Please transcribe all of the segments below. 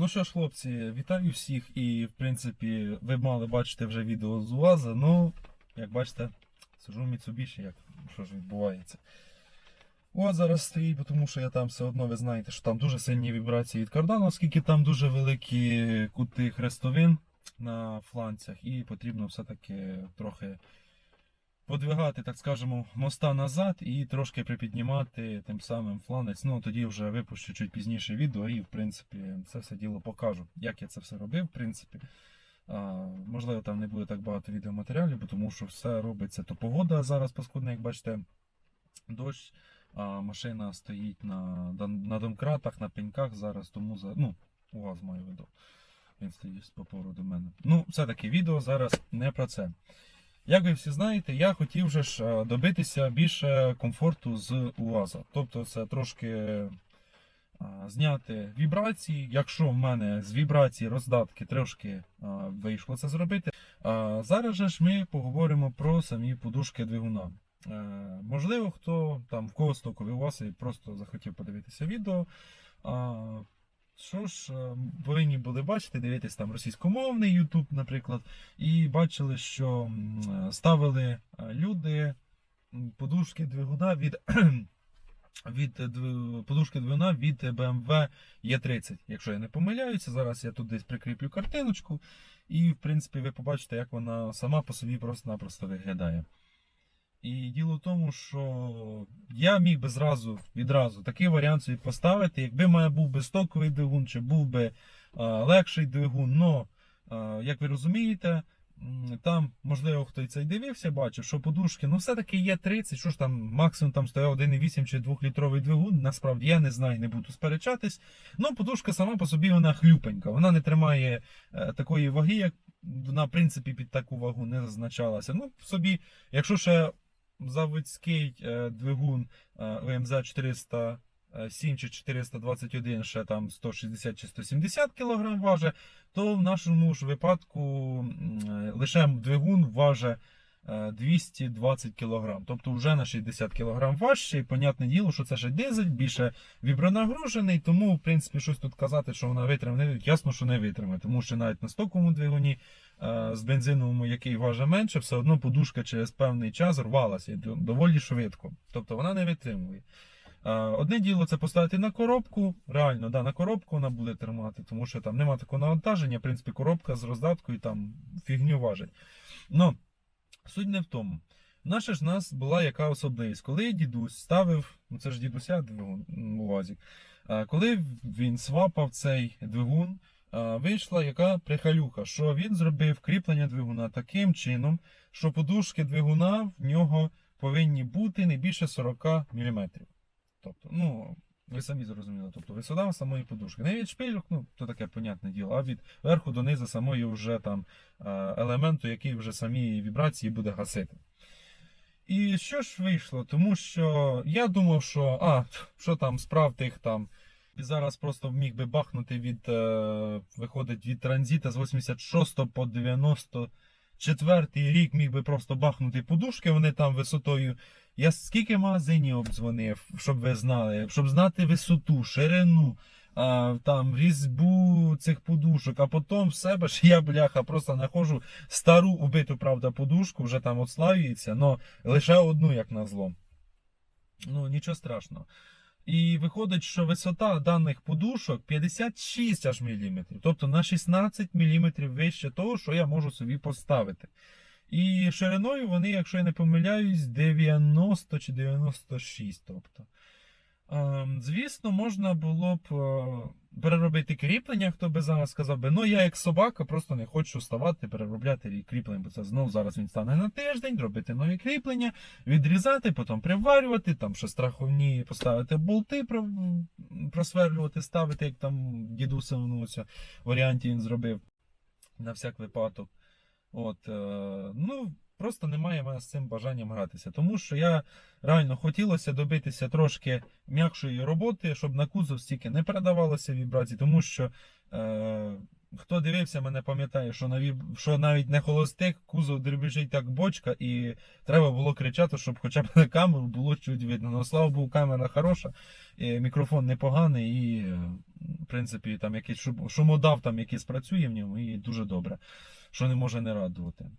Ну що ж, хлопці, вітаю всіх і, в принципі, ви мали бачити вже відео з УАЗа. Ну, як бачите, сижу в Mitsubishi, як що ж відбувається. УАЗ зараз стоїть, тому що я там все одно, ви знаєте, що там дуже сильні вібрації від кардану, оскільки там дуже великі кути хрестовин на фланцях, і потрібно все-таки трохи подвигати, так скажемо, моста назад і трошки припіднімати тим самим фланець. Ну тоді вже випущу чуть пізніше відео і, в принципі, це все діло покажу, як я це все робив, в принципі. А, можливо, там не буде так багато відеоматеріалів, тому що все робиться. То погода зараз паскудна, як бачите, дощ, а машина стоїть на, на домкратах, на пеньках зараз, тому за, ну, у вас маю виду. Він стоїть по пору до мене. Ну, все-таки відео зараз не про це. Як ви всі знаєте, я хотів вже ж е, добитися більше комфорту з УАЗа. Тобто це трошки е, зняти вібрації. Якщо в мене з вібрації роздатки трошки е, вийшло це зробити. Зараз же ж ми поговоримо про самі подушки двигуна. Можливо, хто там в кого стоковий УАЗ і просто захотів подивитися відео. Що ж, е, повинні були бачити, дивитись там російськомовний YouTube, наприклад, і бачили, що е, ставили е, люди подушки двигуна від, від подушки двигуна від BMW E30. Якщо я не помиляюся, зараз я тут десь прикріплю картиночку, і в принципі ви побачите, як вона сама по собі просто-напросто виглядає. І діло в тому, що я міг би зразу відразу такий варіант собі поставити, якби в мене був би стоковий двигун, чи був би а, легший двигун. Но, а, як ви розумієте, там, можливо, хто і це дивився, бачив, що подушки, ну все-таки є 30, що ж там максимум там стояв 1,8 чи 2-літровий двигун. Насправді я не знаю, не буду сперечатись. Ну, подушка сама по собі вона хлюпенька, вона не тримає е, такої ваги, як вона, в принципі, під таку вагу не зазначалася. Ну, собі, якщо ще заводський е, двигун е, ОМЗ 407 чи 421 ще там 160 чи 170 кг важить, то в нашому ж випадку е, лише двигун важить е, 220 кг. Тобто вже на 60 кг важче, і понятне діло, що це ще дизель, більше вібронагружений, тому, в принципі, щось тут казати, що вона витримає, ясно, що не витримає, тому що навіть на стоковому двигуні е, з бензиновому, який важить менше, все одно подушка через певний час рвалася доволі швидко. Тобто вона не витримує. Е, Одне діло це поставити на коробку. Реально, да, на коробку вона буде тримати, тому що там нема такого навантаження. В принципі, коробка з роздаткою там фігню важить. Ну, суть не в тому. Наша ж нас була яка особливість. Коли дідусь ставив, ну це ж дідуся двигун УАЗик, а коли він свапав цей двигун, вийшла яка прихалюха, що він зробив кріплення двигуна таким чином, що подушки двигуна в нього повинні бути не більше 40 мм. Тобто, ну, ви самі зрозуміли, тобто висота самої подушки. Не від шпильок, ну, то таке понятне діло, а від верху до низу самої вже там е, елементу, який вже самі вібрації буде гасити. І що ж вийшло? Тому що я думав, що а, що там справ тих там. І зараз просто міг би бахнути від, е, виходить, від транзита з 86 по 94 рік міг би просто бахнути подушки, вони там висотою. Я скільки магазинів обдзвонив, щоб ви знали, щоб знати висоту, ширину, а, там різьбу цих подушок, а потім в себе ж я, бляха, просто знаходжу стару убиту, правда, подушку, вже там отслаюється, але лише одну, як назло. Ну, нічого страшного. І виходить, що висота даних подушок 56 аж міліметрів, тобто на 16 міліметрів вище того, що я можу собі поставити. І шириною вони, якщо я не помиляюсь, 90 чи 96. Тобто. Ем, Звісно, можна було б е, переробити кріплення, хто би зараз сказав би, ну я як собака просто не хочу ставати, переробляти рі- кріплення, бо це знову зараз він стане на тиждень, робити нові кріплення, відрізати, потім приварювати, там ще страховні поставити болти, просверлювати, ставити, як там дідусевому ось варіанті він зробив на всяк випадок. От, е, ну, просто немає в мене з цим бажанням гратися. Тому що я реально хотілося добитися трошки м'якшої роботи, щоб на кузов стільки не передавалося вібрацій, тому що е, хто дивився, мене пам'ятає, що, наві... що навіть не холостик, кузов дребіжить як бочка, і треба було кричати, щоб хоча б на камеру було чуть видно. Ну, слава Богу, камера хороша, і мікрофон непоганий, і, в принципі, там якийсь шум... шумодав там якийсь працює в ньому, і дуже добре, що не може не радувати.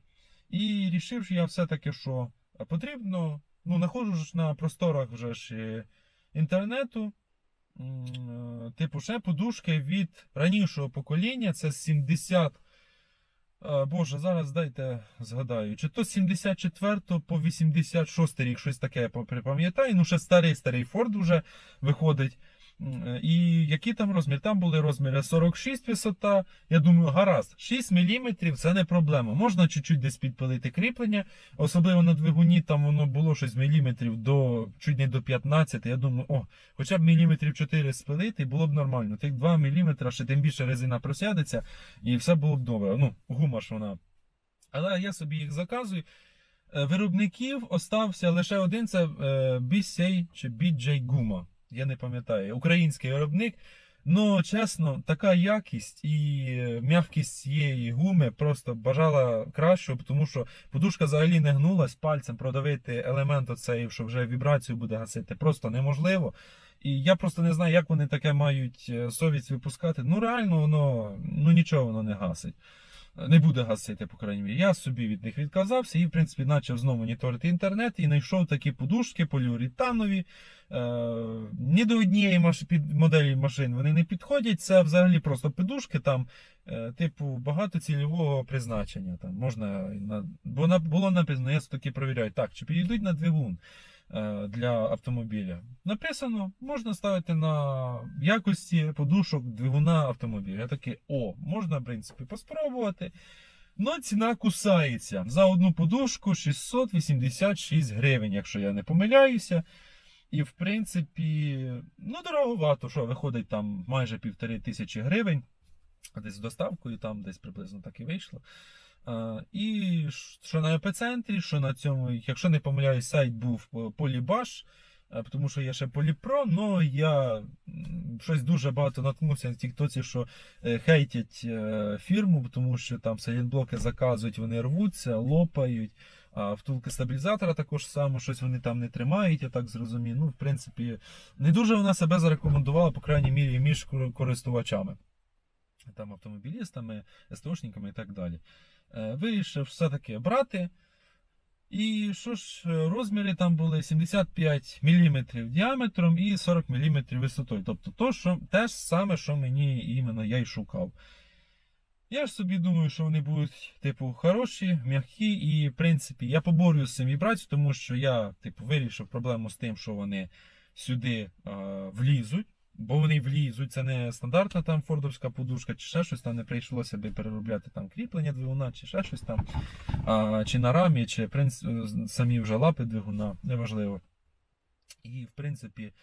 І рішив я все-таки, що потрібно, ну, знаходжу ж на просторах вже ж е, інтернету. е, Типу, ще подушки від ранішого покоління, це з 70. е, Боже, зараз дайте згадаю. Чи то з 74 по 86 рік, щось таке я припам'ятаю. Ну, ще старий старий Форд вже виходить. Е, І які там розміри? Там були розміри 46 висота. Я думаю, гаразд, 6 мм це не проблема. Можна чуть-чуть десь підпилити кріплення, особливо на двигуні, там воно було щось міліметрів до чуть не до 15. Я думаю, о, хоча б міліметрів 4 спилити, було б нормально. Тих 2 мм, ще тим більше резина просядеться, і все було б добре. Ну, гума ж вона. Але я собі їх заказую. Е, Виробників остався лише один: це е, BCA чи BJ Guma. Я не пам'ятаю. Український виробник. Ну, чесно, така якість і м'якість цієї гуми просто бажала кращого, тому що подушка взагалі не гнулась пальцем продавити елемент оцей, що вже вібрацію буде гасити, просто неможливо. І я просто не знаю, як вони таке мають е, совість випускати. Ну, реально, воно ну нічого воно не гасить. Не буде гасити, по крайній мірі. Я собі від них відказався і, в принципі, почав знову моніторити інтернет і знайшов такі подушки поліуретанові. Е, ні до однієї маш... під... моделі машин вони не підходять. Це взагалі просто подушки, там, е, типу, багатоцільового призначення. Там можна на... Бо на... було написано, я таки провіряю, так, чи підійдуть на двигун для автомобіля. Написано, можна ставити на якості подушок двигуна автомобіля. Я такий, о, можна, в принципі, поспробувати. Ну, ціна кусається. За одну подушку 686 гривень, якщо я не помиляюся. І, в принципі, ну, дороговато, що виходить там майже півтори тисячі гривень. Десь з доставкою, там десь приблизно так і вийшло. А, і що на епіцентрі, що на цьому, якщо не помиляюсь, сайт був е, Полібаш, е, тому що є ще Поліпро, але я щось дуже багато наткнувся на тіктоці, що е, хейтять е, фірму, тому що там салінблоки заказують, вони рвуться, лопають. А втулки стабілізатора також само, щось вони там не тримають, я так зрозумів. Ну, в принципі, не дуже вона себе зарекомендувала, по крайній мірі, між користувачами, там автомобілістами, СТОшниками і так далі. Е, Вирішив все-таки брати. І що ж, е, розміри там були 75 мм діаметром і 40 мм висотою. Тобто то, що, те ж саме, що мені іменно я й шукав. Я ж собі думаю, що вони будуть, типу, хороші, м'які, і, в принципі, я поборюю з цим вібрацією, тому що я, типу, вирішив проблему з тим, що вони сюди е, влізуть, бо вони влізуть, це не стандартна там фордовська подушка, чи ще щось там не прийшлося би переробляти там кріплення двигуна, чи ще щось там, а, чи на рамі, чи принц, е, самі вже лапи двигуна, неважливо. І, в принципі,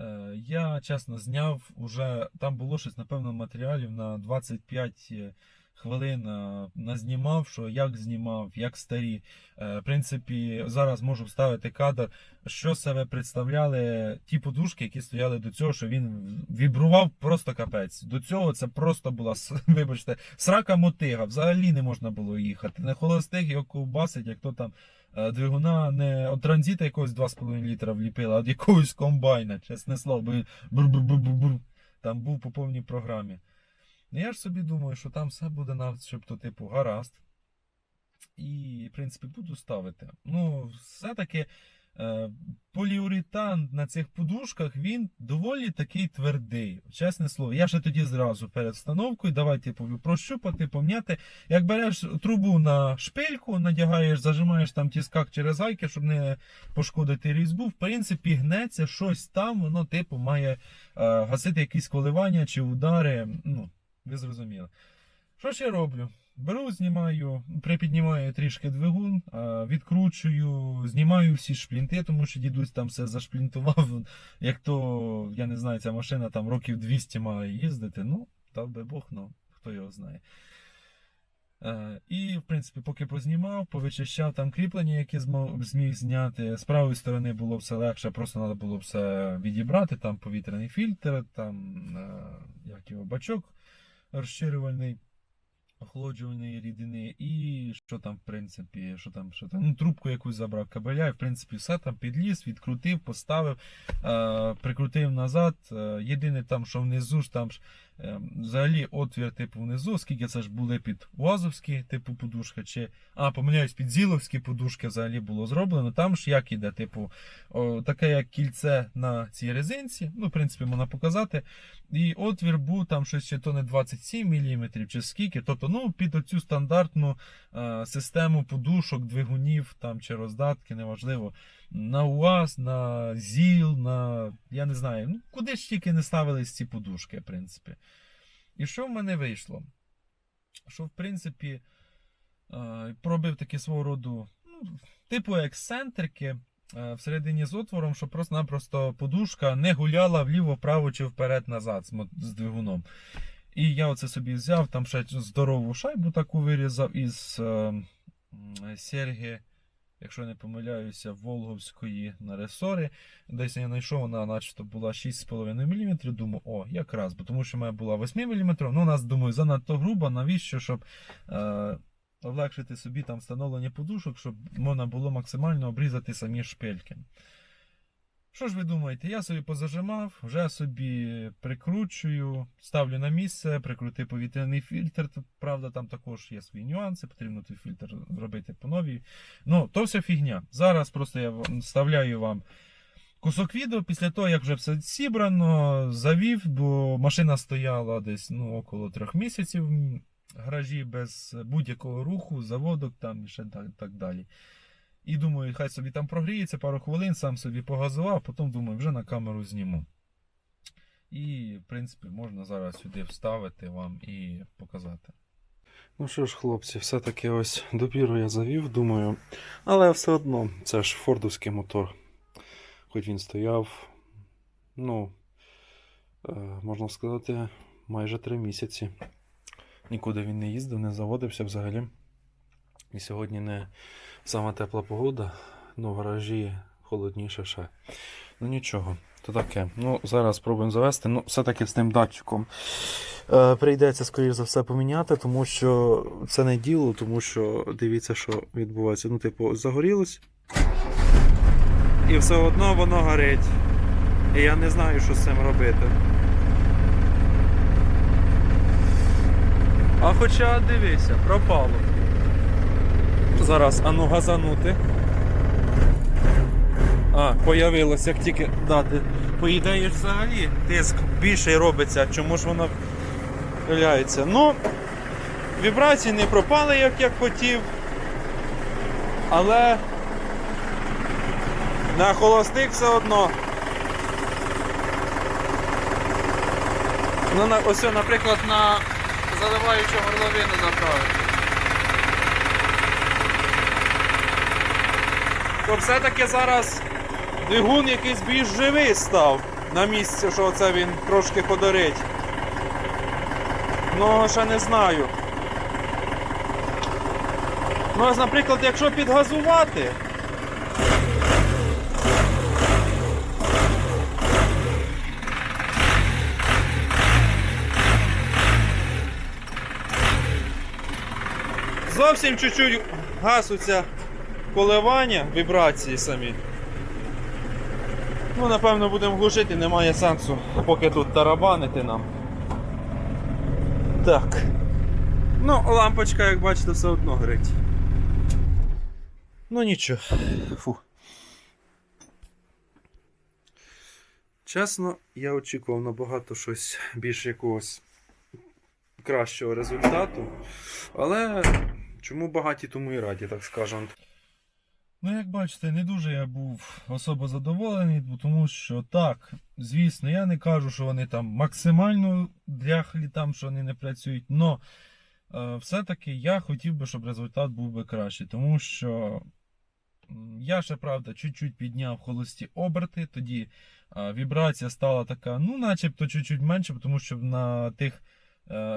е, я чесно зняв уже, там було щось, напевно, матеріалів на 25 хвилин е, назнімав, що як знімав, як старі. Е, В принципі, зараз можу вставити кадр, що себе представляли ті подушки, які стояли до цього, що він вібрував просто капець. До цього це просто була, вибачте, срака мотига. Взагалі не можна було їхати. Не холостих його ковбасить, як то там е, двигуна не от транзита якогось 2,5 літра вліпила, а від якогось комбайна, чесне слово, бо він бур-бур-бур-бур-бур, там був по повній програмі. Ну я ж собі думаю, що там все буде начебто, типу, гаразд. І, в принципі, буду ставити. Ну, все-таки е, поліуретан на цих подушках він доволі такий твердий. Чесне слово, я ще тоді зразу перед встановкою, давай типу, прощупати, пом'яти. Як береш трубу на шпильку, надягаєш, зажимаєш там тіскак через гайки, щоб не пошкодити різьбу. В принципі, гнеться щось там, воно типу має е, гасити якісь коливання чи удари. Ну, ви зрозуміли. Що я роблю? Беру, знімаю, припіднімаю трішки двигун, відкручую, знімаю всі шплінти, тому що дідусь там все зашплінтував. Як то, я не знаю, ця машина там років 200 має їздити. Ну, дав би Бог, ну, хто його знає. Е, І, в принципі, поки познімав, повичищав там кріплення, які зміг зняти. З правої сторони було все легше, просто треба було все відібрати, там повітряний фільтр, там е, як його бачок розширювальний. Охолоджувальної рідини, і що там, в принципі, що там, що там, ну, трубку якусь забрав кабеля, і в принципі все там підліз, відкрутив, поставив, е, прикрутив назад. Е, єдине там, що внизу ж там ж е, взагалі отвір, типу, внизу, оскільки це ж були під УАЗовські, типу, подушка, чи, а, помиляюсь, під зіловські подушки взагалі було зроблено. Там ж як іде, типу, о, таке як кільце на цій резинці, ну, в принципі, можна показати. І отвір був там щось чи то не 27 мм, чи скільки. Тобто, ну, під оцю стандартну е, систему подушок, двигунів там, чи роздатки, неважливо. На УАЗ, на ЗІЛ, на. Я не знаю, ну куди ж тільки не ставились ці подушки, в принципі. І що в мене вийшло? Що, в принципі, е, пробив таке свого роду, ну, типу ексцентрики е, всередині з отвором, щоб просто-напросто подушка не гуляла вліво, вправо чи вперед-назад з двигуном. І я оце собі взяв, там ще здорову шайбу таку вирізав із е, серги, якщо не помиляюся, Волговської на ресорі. Десь я знайшов, вона начебто була 6,5 мм. Думаю, о, якраз, бо тому що мене була 8 мм. Ну, у нас, думаю, занадто грубо, навіщо, щоб е, облегшити собі там встановлення подушок, щоб можна було максимально обрізати самі шпильки. Що ж ви думаєте? Я собі позажимав, вже собі прикручую, ставлю на місце, прикрутив повітряний фільтр. Правда, там також є свої нюанси, потрібно той фільтр робити по новій. Ну, то все фігня. Зараз просто я вставляю вам кусок відео після того, як вже все зібрано, завів, бо машина стояла десь ну, около трьох місяців в гаражі без будь-якого руху, заводок там і ще так, так далі. І думаю, хай собі там прогріється пару хвилин, сам собі погазував, потім думаю, вже на камеру зніму. І, в принципі, можна зараз сюди вставити вам і показати. Ну що ж, хлопці, все-таки ось допіру я завів, думаю. Але все одно, це ж фордовський мотор. Хоч він стояв, ну, е, можна сказати, майже три місяці. Нікуди він не їздив, не заводився взагалі. І сьогодні не сама тепла погода, ну в гаражі холодніше ще. Ну нічого, то таке. Ну, зараз спробуємо завести. Ну, все-таки з тим датчиком. Е, прийдеться, скоріш за все, поміняти, тому що це не діло, тому що дивіться, що відбувається. Ну, типу, загорілось. І все одно воно горить. І я не знаю, що з цим робити. А хоча дивися, пропало. Зараз ану газанути. А, появилось, як тільки дати. По ідеї взагалі тиск більший робиться, чому ж воно виявляється. Ну, вібрації не пропали, як я хотів. Але на холостик все одно. Ну, на, ось, наприклад, на заливаючу горловину заправити. То все-таки зараз двигун якийсь більш живий став на місці, що оце він трошки ходорить. Ну, ще не знаю. Ну, наприклад, якщо підгазувати. Зовсім чуть-чуть гасуться коливання, вібрації самі. Ну, напевно, будемо глушити, немає сенсу, поки тут тарабанити нам. Так. Ну, лампочка, як бачите, все одно горить. Ну нічого. Фу. Чесно, я очікував набагато щось більш якогось кращого результату. Але чому багаті, тому і раді, так скажемо. Ну, як бачите, не дуже я був особо задоволений, тому що так, звісно, я не кажу, що вони там максимально дряхлі, там, що вони не працюють, але все-таки я хотів би, щоб результат був би кращий, тому що я ще, правда, чуть-чуть підняв холості оберти, тоді е, вібрація стала така, ну, начебто чуть-чуть менше, тому що на тих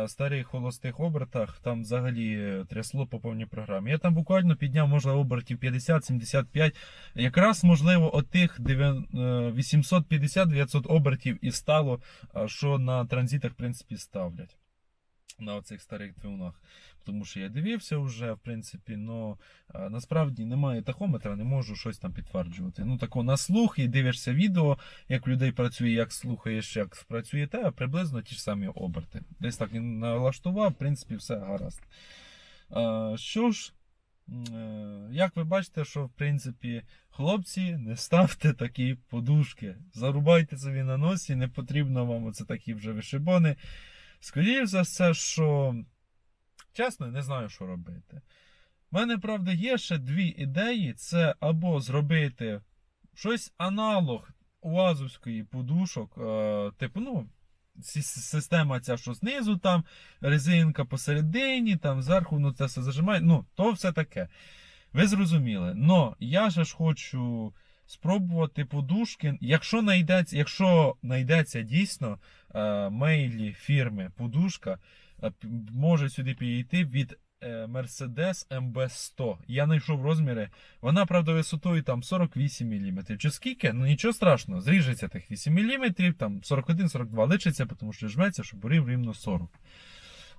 старих холостих обертах там взагалі е, трясло по повній програмі. Я там буквально підняв, може, обертів 50-75. Якраз, можливо, отих 850-900 обертів і стало, е, що на транзитах, в принципі, ставлять. На оцих старих двигунах. Тому що я дивився вже, в принципі, но насправді немає тахометра, не можу щось там підтверджувати. Ну, тако на слух і дивишся відео, як людей працює, як слухаєш, як працює те, приблизно ті ж самі оберти. Десь так він налаштував, в принципі, все гаразд. Що ж, е, як ви бачите, що в принципі, хлопці, не ставте такі подушки. Зарубайте собі на носі, не потрібно вам оце такі вже вишибони. Скоріше за все, що чесно, не знаю, що робити. У мене, правда, є ще дві ідеї: це або зробити щось аналог уазовської подушок, е, типу, ну, система ця, що знизу там, резинка посередині, там зверху, ну це все зажимає. Ну, то все таке. Ви зрозуміли. Но я ж хочу спробувати подушки. Якщо знайдеться, якщо знайдеться дійсно е, мейлі фірми подушка, е, може сюди підійти від е, Mercedes MB100. Я знайшов розміри. Вона, правда, висотою там 48 мм. Чи скільки? Ну нічого страшного, зріжеться тих 8 мм, там 41-42 лишиться, тому що жметься, щоб бурів рівно 40.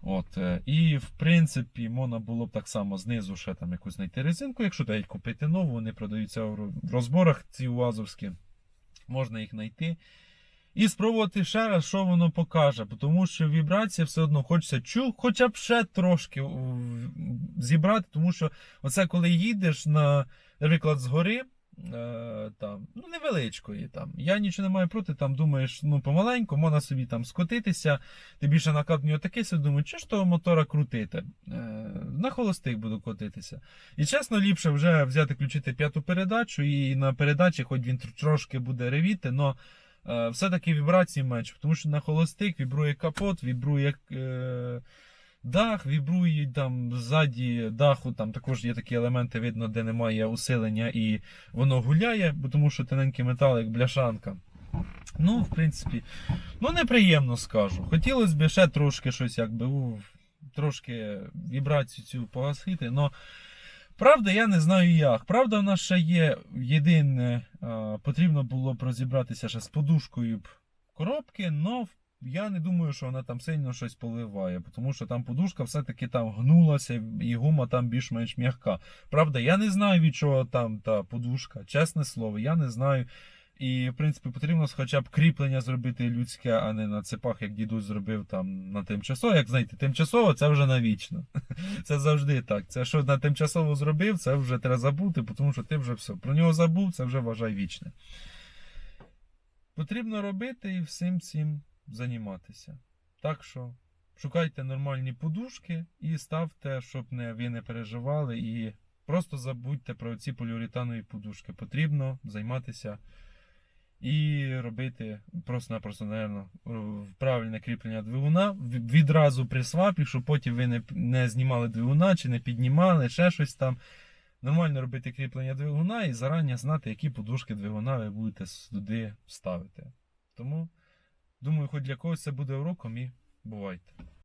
От, е, і в принципі, можна було б так само знизу ще там якусь знайти резинку, якщо дають купити нову, вони продаються в розборах ці уазовські. Можна їх знайти. І спробувати ще раз, що воно покаже, тому що вібрація все одно хочеться чу, хоча б ще трошки зібрати, тому що оце коли їдеш на, наприклад, згори, е, там, ну, невеличкої там. Я нічого не маю проти, там думаєш, ну помаленьку, можна собі там скотитися, ти більше накат в нього такий, собі думаю, чи ж того мотора крутити? Е, на холостих буду котитися. І чесно, ліпше вже взяти, включити п'яту передачу, і на передачі, хоч він трошки буде ревіти, але все-таки вібрації менше, тому що на холостик вібрує капот, вібрує. Е, Дах вібрує там ззаді даху, там також є такі елементи, видно, де немає усилення і воно гуляє, тому що тоненький метал, як бляшанка. Ну, в принципі, ну неприємно скажу. Хотілося б ще трошки щось, якби трошки вібрацію цю погасити, але правда, я не знаю як. Правда, в нас ще є єдине, потрібно було б розібратися ще з подушкою коробки, але я не думаю, що вона там сильно щось поливає, тому що там подушка все-таки там гнулася і гума там більш-менш м'яка. Правда, я не знаю, від чого там та подушка, чесне слово, я не знаю. І, в принципі, потрібно хоча б кріплення зробити людське, а не на цепах, як дідусь зробив там на тимчасово. Як знаєте, тимчасово це вже навічно. Це завжди так. Це що на тимчасово зробив, це вже треба забути, тому що ти вже все. Про нього забув, це вже вважай вічне. Потрібно робити і всім цим займатися. Так що шукайте нормальні подушки і ставте, щоб не, ви не переживали. І просто забудьте про ці поліуретанові подушки. Потрібно займатися і робити просто-напросто, напевно, правильне кріплення двигуна відразу при свапі, щоб потім ви не, не знімали двигуна чи не піднімали, ще щось там. Нормально робити кріплення двигуна і зарані знати, які подушки двигуна ви будете туди ставити. Тому, думаю, хоч для когось це буде уроком і бувайте.